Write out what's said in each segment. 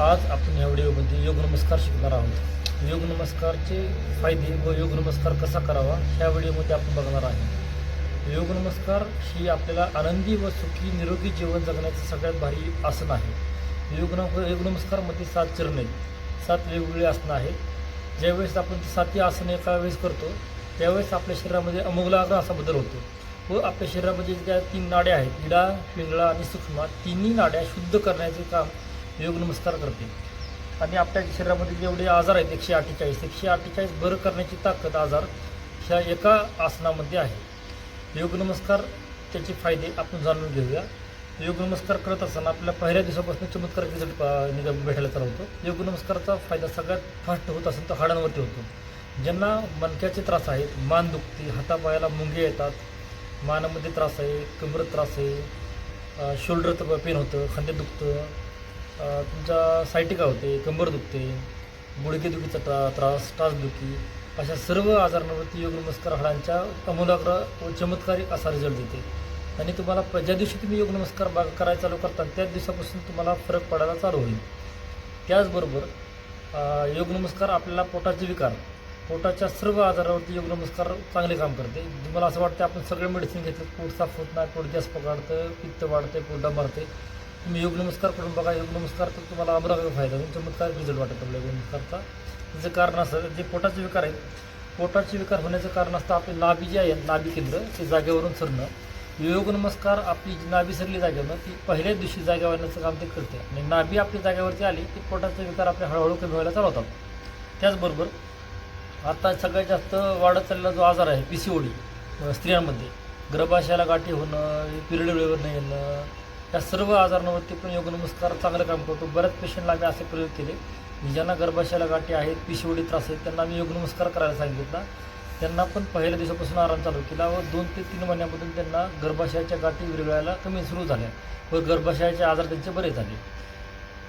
आज आपण या व्हिडिओमध्ये योग नमस्कार शिकणार आहोत. योग नमस्कारचे फायदे व योग नमस्कार कसा करावा ह्या व्हिडिओमध्ये आपण बघणार आहे. योग नमस्कार ही आपल्याला आनंदी व सुखी निरोगी जीवन जगण्याचं सगळ्यात भारी आसन आहे. योग न योग नमस्कारमध्ये सात चरण आहेत. सात वेगवेगळे आसनं आहेत. ज्यावेळेस आपण ती साती आसनं एका वेळेस करतो त्यावेळेस आपल्या शरीरामध्ये अमोघलाग्र असा बदल होतो. व आपल्या शरीरामध्ये ज्या तीन नाड्या आहेत इडा पिंगळा आणि सूक्ष्मा तिन्ही नाड्या शुद्ध करण्याचे काम योग नमस्कार करते. आणि आपल्या शरीरामध्ये जेवढे आजार आहेत एकशे अठ्ठेचाळीस एकशे अठ्ठेचाळीस बरं करण्याची ताकद आजार ह्या एका आसनामध्ये आहे. योग नमस्कार त्याचे फायदे आपण जाणून घेऊया. योग नमस्कार करत असताना आपल्या पहिल्या दिवसापासून चमत्कार रिझल्ट भेटायला चालू होतो योग नमस्काराचा फायदा सगळ्यात फास्ट होत असेल तर हाडांवरती होतो. ज्यांना मणक्याचे त्रास आहेत मान दुखते हातापायाला मुंगे येतात मानामध्ये त्रास आहे कमरत त्रास आहे शोल्डर पेन होतं खांदे दुखतं तुमच्या सायटिका होते? कंबर दुखते गुडघेदुखीचा त्रा त्रास त्रासदुखी अशा सर्व आजारांवरती योग नमस्कार हाडांच्या अमूलाग्र व चमत्कारिक असा रिझल्ट देते. आणि तुम्हाला प- ज्या दिवशी तुम्ही योग नमस्कार बाग करायला चालू करता त्याच दिवसापासून तुम्हाला फरक पडायला चालू होईल. त्याचबरोबर योग नमस्कार आपल्याला पोटाचे विकार पोटाच्या सर्व आजारावरती योग नमस्कार चांगले काम करते. तुम्हाला असं वाटतं आपण सगळे मेडिसिन घेतलं पोट साफ होत नाही पोट गॅस पकडतं पित्त वाढते पोटा मारते तुम्ही योग नमस्कार करून बघा. योग नमस्कार तर तुम्हाला अमरावती फायदा होईल. चमत्कार रिझल्ट वाटत आपल्या योग नमस्कारचा. त्याचं कारण असं जे पोटाचे विकार आहेत पोटाचे विकार होण्याचं कारण असतं आपली नाभी जी आहे नाभी केंद्र ते जागेवरून सरणं. योग नमस्कार आपली जी नाभी सरली जागेवरनं ती पहिल्याच दिवशी जागेवर येण्याचं काम ते करते. आणि नाभी आपली जागेवरती आली की पोटाचे विकार आपले हळूहळू कमी व्हायला चालवतात त्याचबरोबर आता सगळ्यात जास्त वाढत चाललेला जो आजार आहे पी सी ओडी स्त्रियांमध्ये. गर्भाशयाला गाठी होणं पिरियड वेळेवर नाही येणं या सर्व आजारांवरती पण योग नमस्कार चांगलं काम करतो. बऱ्याच पेशंटला आम्ही असे प्रयोग केले. की ज्यांना गर्भाशयाला गाठी आहेत पिशवडी त्रास आहेत त्यांना आम्ही योग नमस्कार करायला सांगितला. त्यांना पण पहिल्या दिवसापासून आराम चालू केला व दोन ते तीन महिन्यापासून त्यांना गर्भाशयाच्या गाठी विरघळायला कमी सुरू झाल्या व गर्भाशयाचे आजार त्यांचे बरे झाले.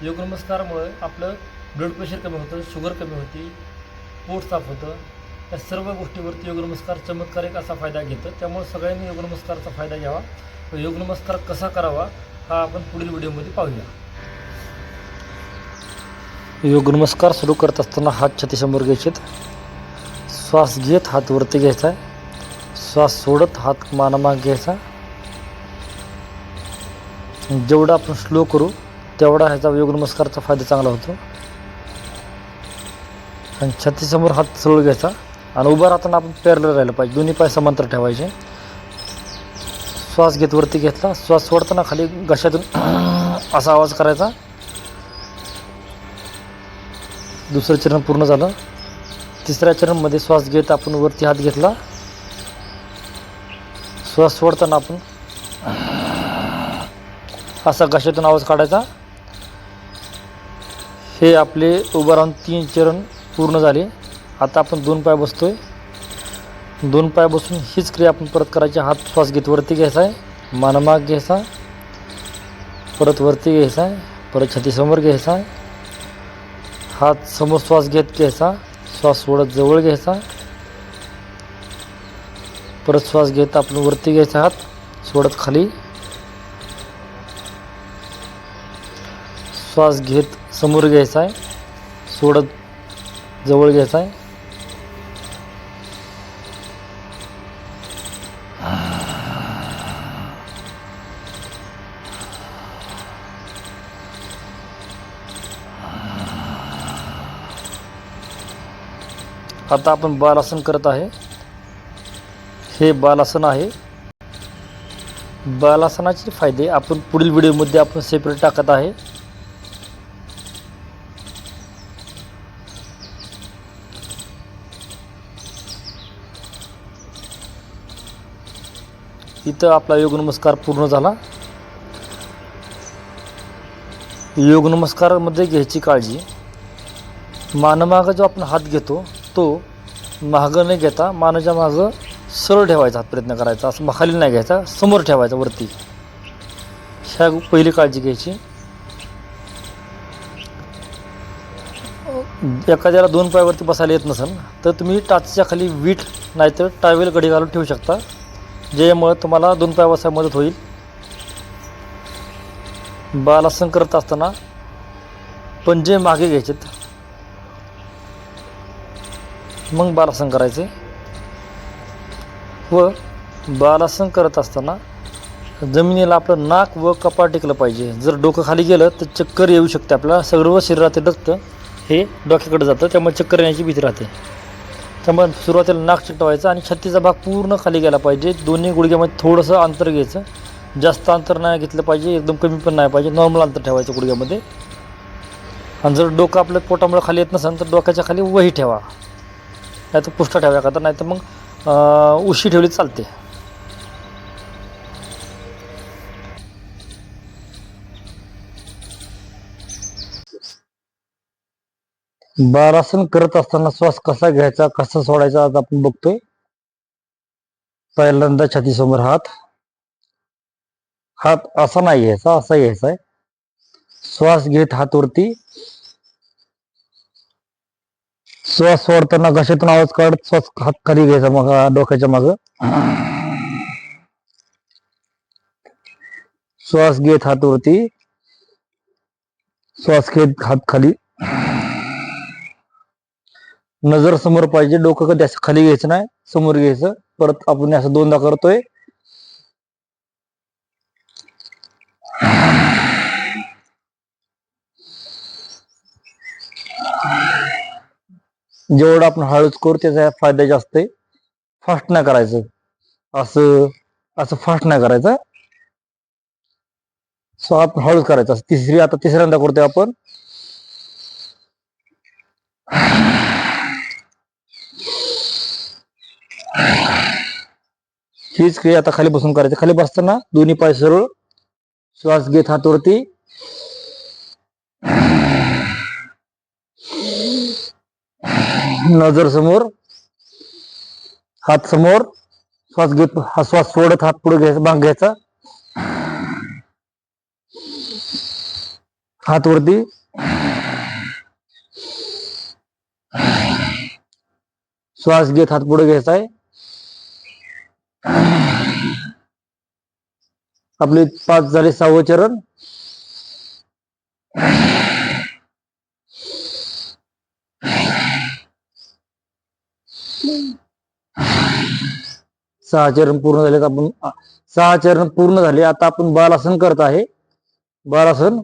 योग नमस्कारामुळे आपलं ब्लड प्रेशर कमी होतं शुगर कमी होती पोट साफ होतं. या सर्व गोष्टीवरती योगनमस्कार चमत्कारिक असा फायदा घेतं. त्यामुळे सगळ्यांनी योगनमस्कारचा फायदा घ्यावा व योग नमस्कार कसा करावा हा आपण पुढील व्हिडिओमध्ये पाहूया. योग नमस्कार सुरू करत असताना हात छातीसमोर घ्यायचेत. श्वास घेत हात वरती घ्यायचा श्वास सोडत हात मानामाग घ्यायचा जेवढा आपण स्लो करू तेवढा ह्याचा योग नमस्कारचा फायदा चांगला होतो. आणि छातीसमोर हात सरळ घ्यायचा आणि उभा राहताना आपण पॅरल राहिलं पाहिजे. दोन्ही पाय समांतर ठेवायचे. श्वास घेत वरती घेतला. श्वास सोडताना खाली घशातून असा आवाज करायचा. दुसरं चरण पूर्ण झालं. तिसऱ्या चरणमध्ये श्वास घेत आपण वरती हात घेतला. श्वास सोडताना आपण असा घशातून आवाज काढायचा. हे आपले उभं राहून तीन चरण पूर्ण झाले. आता आपण दोन पाय बसतोय. दोन पाय बसून हीच क्रिया आपण परत करायची. हात श्वास घेत वरती घ्यायचा आहे. मानमाग घ्यायचा परत वरती घ्यायचा आहे. परत छातीसमोर घ्यायचा आहे. हात समोर श्वास घेत घ्यायचा. श्वास सोडत जवळ घ्यायचा. परत श्वास घेत आपण वरती घ्यायचा हात. सोडत खाली. श्वास घेत समोर घ्यायचा आहे. सोडत जवळ घ्यायचा आहे. आता आपण बालासन करत आहे. हे बालासन आहे. बालासनाचे फायदे आपण पुढील व्हिडिओमध्ये आपण सेपरेट टाकत आहे. इथं आपला योग नमस्कार पूर्ण झाला. योग नमस्कारामध्ये घ्यायची काळजी. मानमागं जो आपण हात घेतो तो मागं न घेता मानाच्या मागं सरळ ठेवायचा प्रयत्न करायचा. असं खाली नाही घ्यायचा समोर ठेवायचा वरती. ह्या पहिली काळजी घ्यायची. एखाद्याला दोन पायावरती बसायला येत नसेल तर तुम्ही टाचच्या खाली वीट नाहीतर टावेल गडी घालून ठेवू शकता. ज्यामुळे तुम्हाला दोन पाय बसायला मदत होईल. बालासन करत असताना पंजे मागे घ्यायचेत. मग बालासन करायचे. व बालासन करत असताना जमिनीला आपलं नाक व कपाळ टिकलं पाहिजे. जर डोकं खाली गेलं तर चक्कर येऊ शकते आपल्याला. सर्व शरीरातील रक्त हे डोक्याकडे जातं. त्यामुळे चक्कर येण्याची भीती राहते. त्यामुळे सुरुवातीला नाक चिकटवायचं आणि छत्तीचा भाग पूर्ण खाली गेला पाहिजे. दोन्ही गुडघ्यामध्ये थोडंसं अंतर घ्यायचं. जास्त अंतर नाही घेतलं पाहिजे. एकदम कमी पण नाही पाहिजे. नॉर्मल अंतर ठेवायचं गुडघ्यामध्ये. आणि जर डोकं आपलं पोटामुळे खाली येत नसेल तर डोक्याच्या खाली वही ठेवा. नाही तर पुष्ट ठेवा एखादा नाही तर मग अं, उशी ठेवली चालते. बारासन करत असताना श्वास कसा घ्यायचा कसा सोडायचा आज आपण बघतोय. पहिल्यांदा छातीसमोर हात. हात असा नाही घ्यायचा असा घ्यायचा आहे. श्वास घेत हात वरती श्वास सोडताना घशातून आवाज काढत श्वास हात खाली घ्यायचा मग डोक्याच्या माग. श्वास घेत हात वरती श्वास घेत हात खाली. नजर समोर पाहिजे. डोकं कधी असं खाली घ्यायचं नाही समोर घ्यायचं. परत आपण असं दोनदा करतोय. जेवढं आपण हळूच करू त्याचा फायदा जास्त आहे. फास्ट नाही करायचं. असं असं फास्ट नाही करायचं. सो आपण हळूच करायचं. असं तिसरी आता तिसऱ्यांदा करतोय आपण. हीच क्रिया आता खाली बसून करायची. खाली बसताना दोन्ही पाय सरळ. श्वास घेत हातवरती. नजर समोर हात समोर श्वास घेत हा श्वास सोडत हात पुढे घ्यायचा भाग घ्यायचा. हात वरती. श्वास घेत हात पुढे घ्यायचा आहे. आपले पाच झाले सहावं चरण. सहा चरण पूर्ण झाले आपण. सहा चरण पूर्ण झाले. आता आपण बालासन करत आहे. बालासन.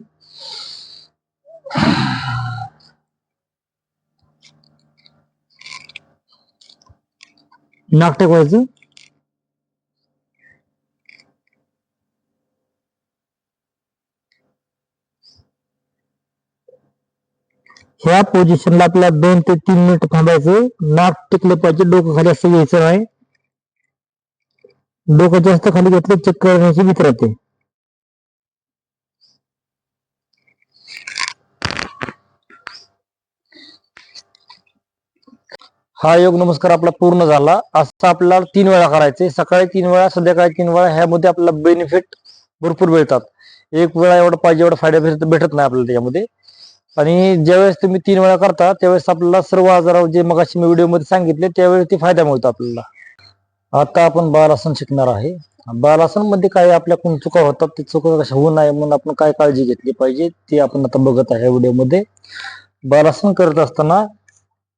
नाक टेकवायचं. ह्या पोझिशनला आपल्याला दोन ते तीन मिनिट थांबायचं नाक टिकले पाहिजे. डोकं खाली असं घ्यायचं नाही. डोकं जास्त खाली घेतलं चेक करण्याची भीती राहते. हा योग नमस्कार आपला पूर्ण झाला. असं आपल्याला तीन वेळा करायचे सकाळी तीन वेळा संध्याकाळी तीन वेळा. ह्यामध्ये आपल्याला बेनिफिट भरपूर मिळतात. एक वेळा एवढं पाहिजे एवढं फायदा भेटत भेटत नाही आपल्याला त्याच्यामध्ये. आणि ज्यावेळेस तुम्ही तीन वेळा करता त्यावेळेस आपल्याला सर्व आजारावर जे मगाशी मी व्हिडिओमध्ये सांगितले त्यावेळेस ते फायदा मिळतो आपल्याला. आता आपण बालासन शिकणार आहे. बालासनमध्ये आपल्या आपल्याकडून चुका होतात ते चुका कशा होऊ नये म्हणून आपण काय काळजी घेतली पाहिजे ते आपण आता बघत आहे व्हिडिओमध्ये. बालासन करत असताना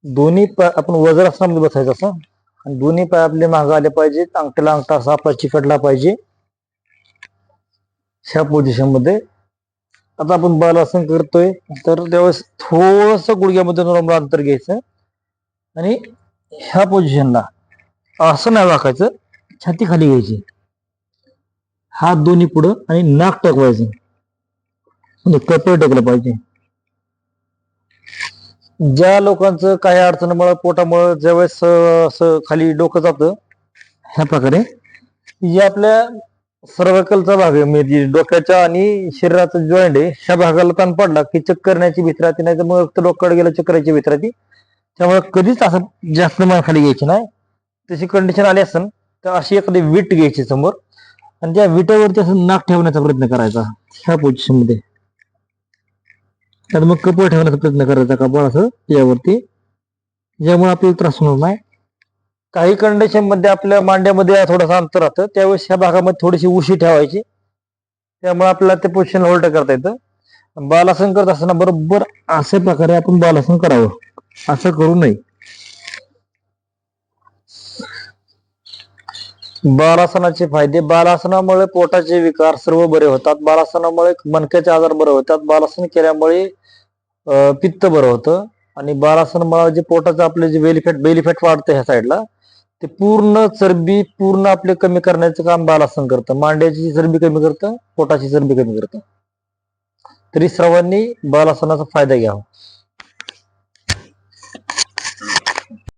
दोन्ही पाय आपण वज्रासनामध्ये बसायचं असं आणि दोन्ही पाय आपले मागे आले पाहिजेत अंगठ्याला अंगठा असा आपला चिकटला पाहिजे. ह्या पोझिशनमध्ये आता आपण बालासन करतोय तर त्यावेळेस थोडस गुडघ्यामध्ये नॉर्मल अंतर घ्यायचं आणि ह्या पोझिशनला असं नाही वाकायचं छाती खाली घ्यायची. हात दोन्ही पुढं आणि नाक टाकवायचं. म्हणजे कपडे टाकलं पाहिजे. ज्या लोकांचं काही अडचणीमुळे पोटामुळे ज्यावेळेस असं खाली डोकं जातं ह्या प्रकारे जे आपल्या सर्वकलचा भाग आहे. म्हणजे डोक्याच्या आणि शरीराचा जॉईंट आहे. ह्या भागाला ताण पडला की चक्कर करण्याची भीती राहते नाही तर मग फक्त डोक्याकडे गेलं चक्कराची भीती राहते त्यामुळे कधीच असं जास्त मान खाली घ्यायची नाही. तशी कंडिशन आली असेल तर अशी एखादी विट घ्यायची समोर. आणि त्या विटेवरती असं नाक ठेवण्याचा प्रयत्न करायचा ह्या पोझिशनमध्ये. त्यात मग कपळ ठेवण्याचा प्रयत्न करायचा कपड असं यावरती. ज्यामुळे आपल्याला त्रास होणार नाही. काही कंडिशनमध्ये आपल्या मांड्यामध्ये थोडंसं अंतर राहतं. त्यावेळेस ह्या भागामध्ये थोडीशी उशी ठेवायची. त्यामुळे आपल्याला ते पोझिशन होल्ड करता येतं. बालासन करत असताना बरोबर अशा प्रकारे आपण बालासन करावं. असं करू नये. बालासनाचे फायदे. बालासनामुळे पोटाचे विकार सर्व बरे होतात. बालासनामुळे मणक्याचे आजार बरे होतात. बालासन केल्यामुळे पित्त बरं होतं. आणि बालासनामुळे जे पोटाचं आपले जे बेलिफॅट बेलिफॅट वाढतं ह्या साईडला ते पूर्ण चरबी पूर्ण आपले कमी करण्याचं काम बालासन करतं. मांड्याची चरबी कमी करतं पोटाची चरबी कमी करतं. तरी सर्वांनी बालासनाचा फायदा घ्यावा.